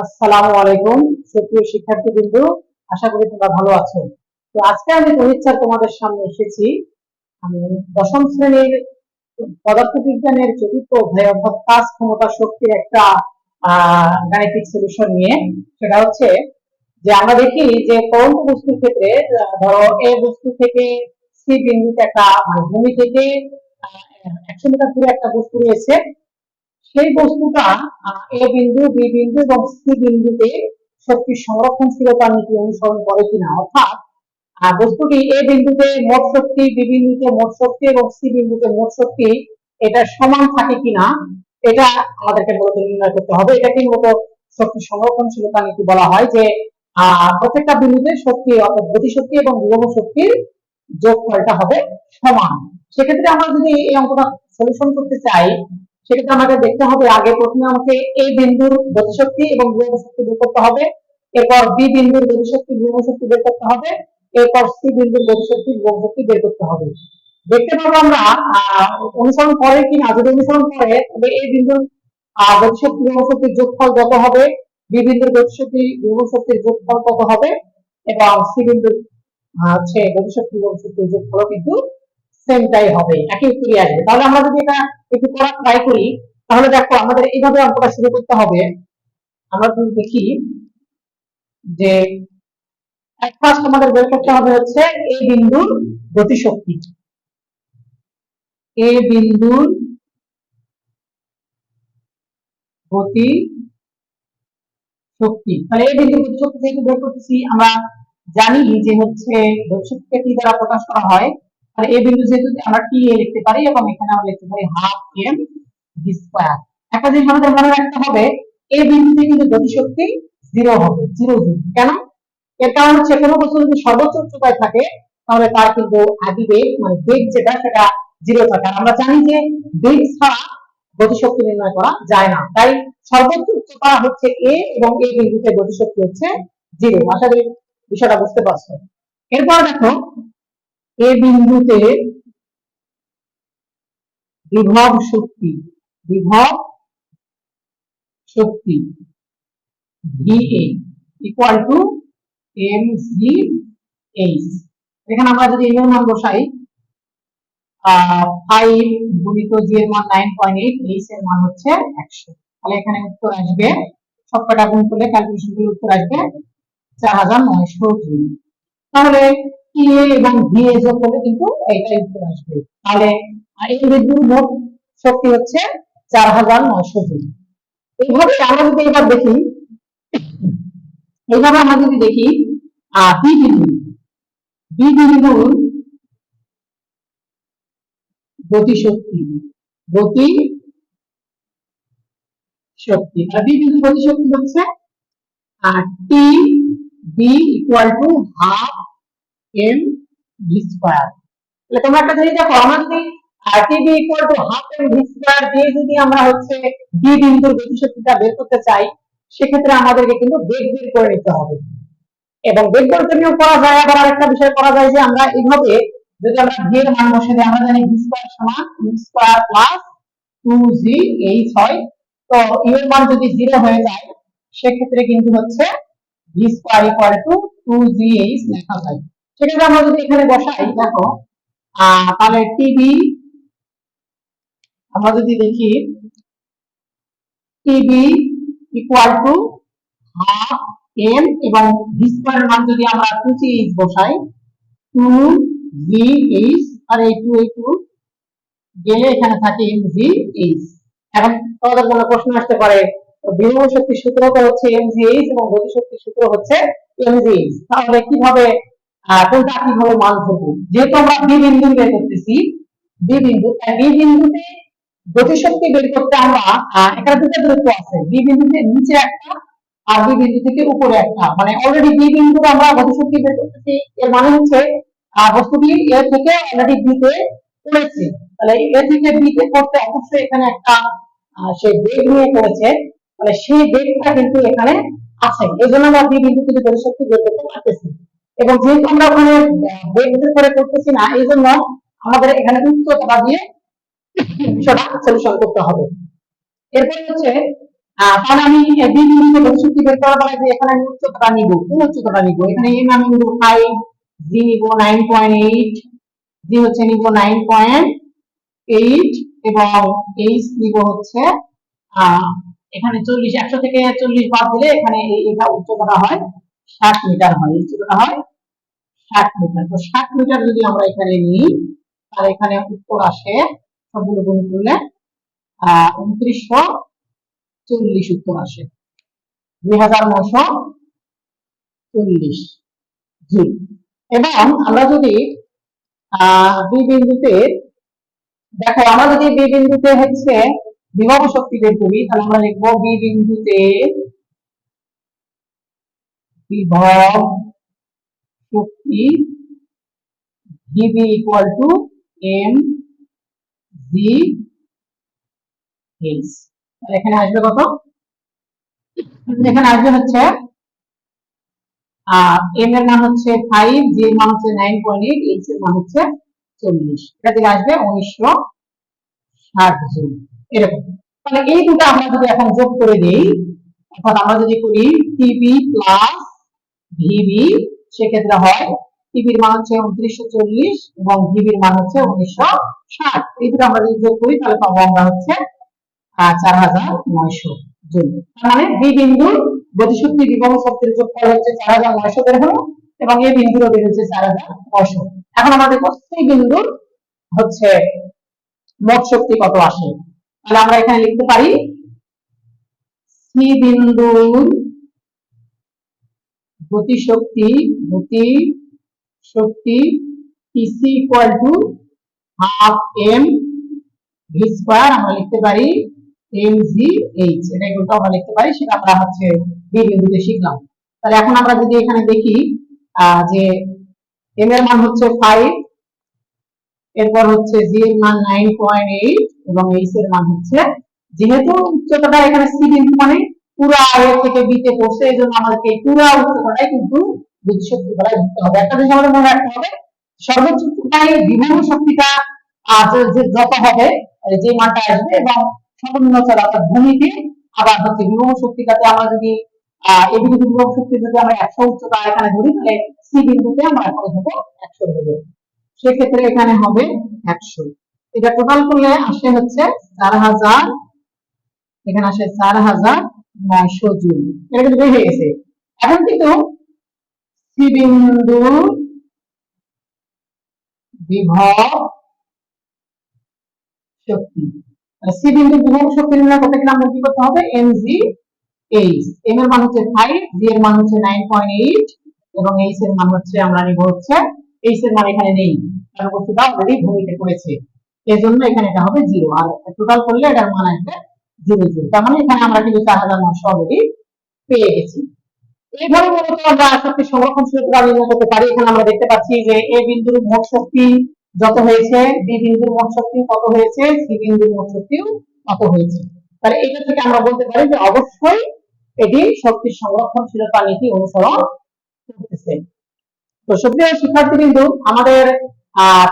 আসসালামু আলাইকুম। সুপ্রিয় আশা করি তোমরা ভালো আছো। তো আজকে আমি তোমাদের সামনে এসেছি। আমি দশম শ্রেণির চতুর্থ অধ্যায় অর্থাৎ কাজ ক্ষমতা শক্তির একটা গাণিতিক সলিউশন নিয়ে। সেটা হচ্ছে যে আমরা দেখি যে করন্ত বস্তুর ক্ষেত্রে ধরো এ বস্তু থেকে সি বিন্দুতে একটা মানে ভূমি থেকে একশো মিটার দূরে একটা বস্তু রয়েছে। সেই বস্তুটা এ বিন্দু, বি বিন্দু এবং সি বিন্দুতে শক্তির সংরক্ষণশীলতা নীতি অনুসরণ করে কিনা। অর্থাৎ বস্তুটি এ বিন্দুতে মোট শক্তি, বি বিন্দুতে মোট শক্তি এবং সি বিন্দুতে মোট শক্তি, এটা সমান থাকে কিনা, এটা আমাদেরকে মূলত নির্ণয় করতে হবে। এটাকে মূলত শক্তি সংরক্ষণশীলতা নীতি বলা হয় যে প্রত্যেকটা বিন্দুতে শক্তি, অর্থাৎ গতিশক্তি এবং বিভব শক্তির যোগফলটা হবে সমান। সেক্ষেত্রে আমরা যদি এই অঙ্কটা সলিউশন করতে চাই সেক্ষেত্রে আমাকে দেখতে হবে। আগে প্রথমে আমাকে এই বিন্দুর গতিশক্তি এবং শক্তি বের করতে হবে। এরপর বি বিন্দুর গতিশক্তি শক্তি বের করতে হবে। এরপর সি বিন্দুর গতিশক্তি শক্তি বের করতে হবে। দেখতে পাবো আমরা অনুসরণ করে কি না যদি অনুসরণ করে তবে এই বিন্দুর গতিশক্তি শক্তির যোগফল কত হবে? বি বিন্দুর গতিশক্তি শক্তির যোগফল কত হবে? এবং সি বিন্দুর হচ্ছে গতিশক্তি শক্তির যোগফল কিন্তু সেমটাই হবে, একই উত্তরই আসবে। তাহলে আমরা যদি এটা একটু করার ট্রাই করি, তাহলে দেখো আমাদের এইভাবে অঙ্কটা শুরু করতে হবে। আমরা যদি দেখি যে এক ফার্স্ট আমাদের বের করতে হবে হচ্ছে এই বিন্দুর গতিশক্তি। এ বিন্দুর গতি শক্তি তাহলে এই বিন্দুর গতি শক্তি যেহেতু বের করতেছি, আমরা জানি যে হচ্ছে গতিশক্তিকে টি দ্বারা প্রকাশ করা হয়? তাহলে এই বিন্দু যেহেতু আমরা টি এ লিখতে পারি এবং এখানে আমরা লিখতে পারি হাফ এম ভি স্কয়ার একটা জিনিস আমাদের মনে রাখতে হবে, এই বিন্দুতে কিন্তু গতিশক্তি জিরো হবে জিরো জিরো কেন? এর কারণ হচ্ছে কোনো বস্তু যদি সর্বোচ্চ উচ্চতায় থাকে, তাহলে তার কিন্তু আদি বেগ মানে বেগ যেটা, সেটা জিরো থাকে। আমরা জানি যে বেগ ছাড়া গতিশক্তি নির্ণয় করা যায় না। তাই সর্বোচ্চ উচ্চতা হচ্ছে এ এবং এই বিন্দুতে গতিশক্তি হচ্ছে জিরো আশা করি বিষয়টা বুঝতে পারছ। এরপর দেখো এ বিন্দুতে বিভব শক্তি বিভব শক্তি equal to M G H এখানে আমরা যদি এর মান বসাই ফাইভ গুণিত জি এর মান নাইন পয়েন্ট এইট এইচ এর মান হচ্ছে একশো। তাহলে এখানে উত্তর আসবে সব কটা গুণ করলে ক্যালকুলেশন করলে উত্তর আসবে চার হাজার নয়শো তাহলে এবং ভি যোগ করলে কিন্তু উত্তর আসবে। তাহলে শক্তি হচ্ছে চার হাজার নয়শো এইভাবে আমরা যদি এবার দেখি, এইভাবে আমরা যদি দেখি বি বিন্দু বি গতি শক্তি গতি শক্তি। আর বি বিন্দুর গতি শক্তি হচ্ছে, আর T B equal to half M V square তাহলে তোমরা একটা দেখো equal to half M V square দিয়ে যদি আমরা হচ্ছে বিন্দুর বের করতে চাই, সেক্ষেত্রে আমাদেরকে কিন্তু বেগ বের করে নিতে হবে। এবং বেগ করা যায়, আবার আরেকটা বিষয় করা যায় যে আমরা এইভাবে যদি আমরা ভি এর মান বসে দিই আমরা জানি ভি স্কয়ার সমান square plus two G H হয়। তো ইউ এর মান যদি জিরো হয়ে যায়, সেক্ষেত্রে কিন্তু হচ্ছে V square equal to two G H লেখা যায়। সেক্ষেত্রে আমরা যদি এখানে বসাই, দেখো তাহলে টিভি আমরা যদি দেখি টিভি ইকুয়াল টু এম এবং ভি মান যদি আমরা টু জি এইচ বসাই টু জি এইচ আর এই টু এই টু গেলে এখানে থাকে এম জি এইচ এখন তোমাদের মনে প্রশ্ন আসতে পারে বিভব শক্তির সূত্রটা হচ্ছে এম জি এইচ এবং গতি শক্তির সূত্র হচ্ছে এম জি এইচ তাহলে কীভাবে কোনটা মান যেহেতু আমরা বি বিন্দু বের করতেছি, বি বিন্দু বি বিন্দুতে গতিশক্তি বের করতে আমরা এখানে দূরত্ব আছে, বি বিন্দুতে নিচে একটা আর বি বিন্দু থেকে উপরে একটা। মানে অলরেডি বি বিন্দুতে আমরা গতিশক্তি বের করতেছি, এর মানে হচ্ছে বস্তুটি এ থেকে অলরেডি বি তে পড়েছে। তাহলে এ থেকে বি তে করতে অবশ্যই এখানে একটা সে বেগ নিয়ে করেছে তাহলে সেই বেগটা কিন্তু এখানে আছে। এই জন্য আমরা বি বিন্দু থেকে গতিশক্তি বের করতে পারতেছি। এবং যেহেতু আমরা ওখানে করে করতেছি না, এই জন্য আমাদের এখানে উচ্চতা দিয়ে সলিউশন করতে হবে। এরপর হচ্ছে তাহলে আমি বি বিন্দুতে গতিশক্তি বের করার পরে যে এখানে আমি উচ্চতাটা নিব, কোন উচ্চতাটা নিব? এখানে এম আমি নিব ফাইভ জি নিব নাইন পয়েন্ট এইট জি হচ্ছে নিব নাইন পয়েন্ট এইট এবং এইচ নিব হচ্ছে এখানে চল্লিশ, একশো থেকে চল্লিশ বাদ দিলে এখানে এটা উচ্চতাটা হয় ষাট মিটার হয় উচ্চতাটা হয় ষাট মিটার। তো ষাট মিটার যদি আমরা এখানে নিই, তাহলে এখানে উত্তর আসে সবগুলো গুণ করলে, আহ, উনত্রিশশো চল্লিশ উত্তর আসে। দুই হাজার নশো চল্লিশ। জি। এবং আমরা যদি বিন্দুতে, দেখো আমরা যদি বি বিন্দুতে হচ্ছে বিভব শক্তি বের করি, তাহলে আমরা লিখব বি বিন্দুতে বিভব শক্তি VB equal to M G H এখানে আসবে কত? এখানে আসবে হচ্ছে এম এর মান হচ্ছে ফাইভ জি এর মান হচ্ছে নাইন পয়েন্ট এইট এইচ এর মান হচ্ছে চল্লিশ। এটা থেকে আসবে উনিশশো ষাট জন এরকম। তাহলে এই দুটো আমরা যদি এখন যোগ করে দিই অর্থাৎ আমরা যদি করি টিবি প্লাস ভিবি সেক্ষেত্রে হয় টিবির মান হচ্ছে উনত্রিশশো চল্লিশ এবং ভিবির মান হচ্ছে উনিশশো ষাট। এই দুটো আমরা যদি যোগ করি, তাহলে পাবো আমরা হচ্ছে চার হাজার নয়শো তার মানে বি বিন্দুর গতিশক্তি শক্তির যোগফল হচ্ছে চার হাজার নয়শো বের হলো এবং বিন্দুরও বের হচ্ছে চার হাজার নয়শো। এখন সি বিন্দুর হচ্ছে মোট শক্তি কত আসে? তাহলে আমরা এখানে লিখতে পারি সি বিন্দুর গতি শক্তি গতি শক্তি PC equal to half M আমরা লিখতে পারি এটা আমরা লিখতে পারি, সেটা আমরা হচ্ছে শিখলাম। তাহলে এখন আমরা যদি এখানে দেখি যে এর মান হচ্ছে ফাইভ এরপর হচ্ছে এর মান নাইন পয়েন্ট এইট এবং এইচ এর মান হচ্ছে, যেহেতু উচ্চতাটা এখানে সি মানে পুরো এ থেকে বি তে পড়ছে, এই জন্য আমাদেরকে পুরো উচ্চতাটাই কিন্তু বুদ্ধি শক্তি দ্বারা ধরতে হবে। একটা জিনিস আমাদের মনে রাখতে হবে, সর্বোচ্চ উচ্চতায় বিভব শক্তিটা যত হবে যে মানটা আসবে এবং সর্বনিম্ন চলা অর্থাৎ ভূমিতে আবার হচ্ছে বিভব শক্তিটাতে আমরা যদি বিন্দু বিভব শক্তি যদি আমরা একশো উচ্চতা এখানে ধরি, তাহলে সি বিন্দুতে আমরা এখন ধরবো একশো ধরবো। সেক্ষেত্রে এখানে হবে একশো। এটা টোটাল করলে আসে হচ্ছে চার হাজার, এখানে আসে চার হাজার নয়শো জুল। এটা কিন্তু বের হয়ে গেছে। এখন কিন্তু সি বিভব শক্তি। বিন্দু বিভব শক্তি নির্ণয় করতে গেলে কি করতে হবে? এম জি এইচ এম এর মান হচ্ছে ফাইভ জি এর মান হচ্ছে নাইন পয়েন্ট এইট এবং এইচ এর মান হচ্ছে আমরা নিব হচ্ছে এইচ এর মান এখানে নেই। কারণ বস্তুটা অলরেডি ভূমিতে পড়েছে। এই জন্য এখানে এটা হবে জিরো আর টোটাল করলে এটার মান আসবে জিরো জিরো তার মানে এখানে আমরা কিন্তু চার হাজার নশো অলরেডি পেয়ে গেছি। এইভাবে মূলত আমরা শক্তি সংরক্ষণশীলতা নির্ণয় করতে পারি। এখানে আমরা দেখতে পাচ্ছি যে এ বিন্দুর মোট শক্তি যত হয়েছে, বি বিন্দুর মোট শক্তি কত হয়েছে, সি বিন্দুর মোট শক্তিও কত হয়েছে। তাহলে এটা থেকে আমরা বলতে পারি যে অবশ্যই এটি শক্তি সংরক্ষণশীলতা নীতি অনুসরণ করতেছে। তো শিক্ষার্থী বিন্দু আমাদের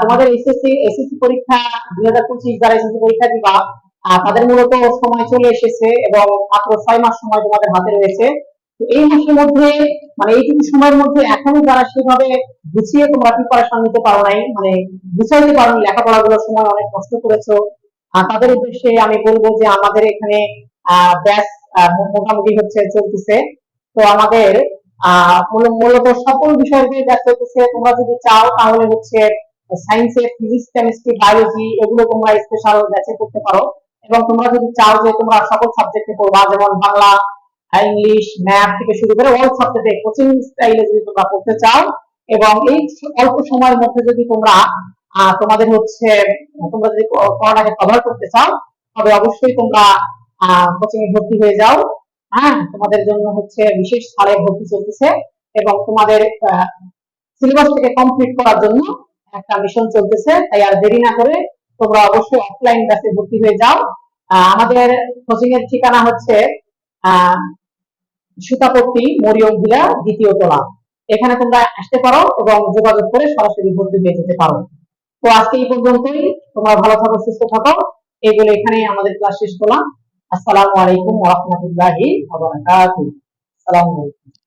তোমাদের এসএসসি এসএসসি পরীক্ষা দুই হাজার পঁচিশ যারা এসএসসি পরীক্ষা দিবা তাদের মূলত সময় চলে এসেছে এবং মাত্র ছয় মাস সময় তোমাদের হাতে রয়েছে। এই মাসের মধ্যে মানে এইটুকু সময়ের মধ্যে এখনও যারা সেভাবে গুছিয়ে তোমরা প্রিপারেশন নিতে পারো নাই মানে গুছাইতে পারো লেখাপড়া গুলোর সময় অনেক কষ্ট করেছ। তাদের উদ্দেশ্যে আমি বলব যে আমাদের এখানে ব্যাস মোটামুটি হচ্ছে চলতেছে। তো আমাদের মূলত সকল বিষয়ের উপরে ব্যাস চলতেছে তোমরা যদি চাও তাহলে হচ্ছে সায়েন্সের ফিজিক্স কেমিস্ট্রি বায়োলজি এগুলো তোমরা স্পেশাল ব্যাচে করতে পারো। এবং তোমরা যদি চাও যে তোমরা সকল সাবজেক্টে পড়বা, যেমন বাংলা ইংলিশ ম্যাথ থেকে শুরু করে অল সাবজেক্টে কোচিং স্টাইলে যদি তোমরা পড়তে চাও, এবং এই অল্প সময়ের মধ্যে যদি তোমরা তোমাদের হচ্ছে, তোমরা যদি পড়াটাকে কভার করতে চাও, তবে অবশ্যই তোমরা কোচিং এ ভর্তি হয়ে যাও। হ্যাঁ তোমাদের জন্য হচ্ছে বিশেষ ছাড়ে ভর্তি চলতেছে এবং তোমাদের সিলেবাস থেকে কমপ্লিট করার জন্য একটা মিশন চলতেছে। তাই আর দেরি না করে তোমরা অবশ্যই অফলাইন ব্যাচে ভর্তি হয়ে যাও। আমাদের কোচিং এর ঠিকানা হচ্ছে আহ সুতাপট্টি মরিয়ম ভিলা দ্বিতীয় তলা। এখানে তোমরা আসতে পারো এবং যোগাযোগ করে সরাসরি ভর্তি হয়ে যেতে পারো। তো আজকে এই পর্যন্তই। তোমরা ভালো থাকো, সুস্থ থাকো। এই বলে এখানে আমাদের ক্লাস শেষ করলাম। আসসালামু আলাইকুম ওয়া রাহমাতুল্লাহি ওয়া বারাকাতুহু। আসসালামু আলাইকুম।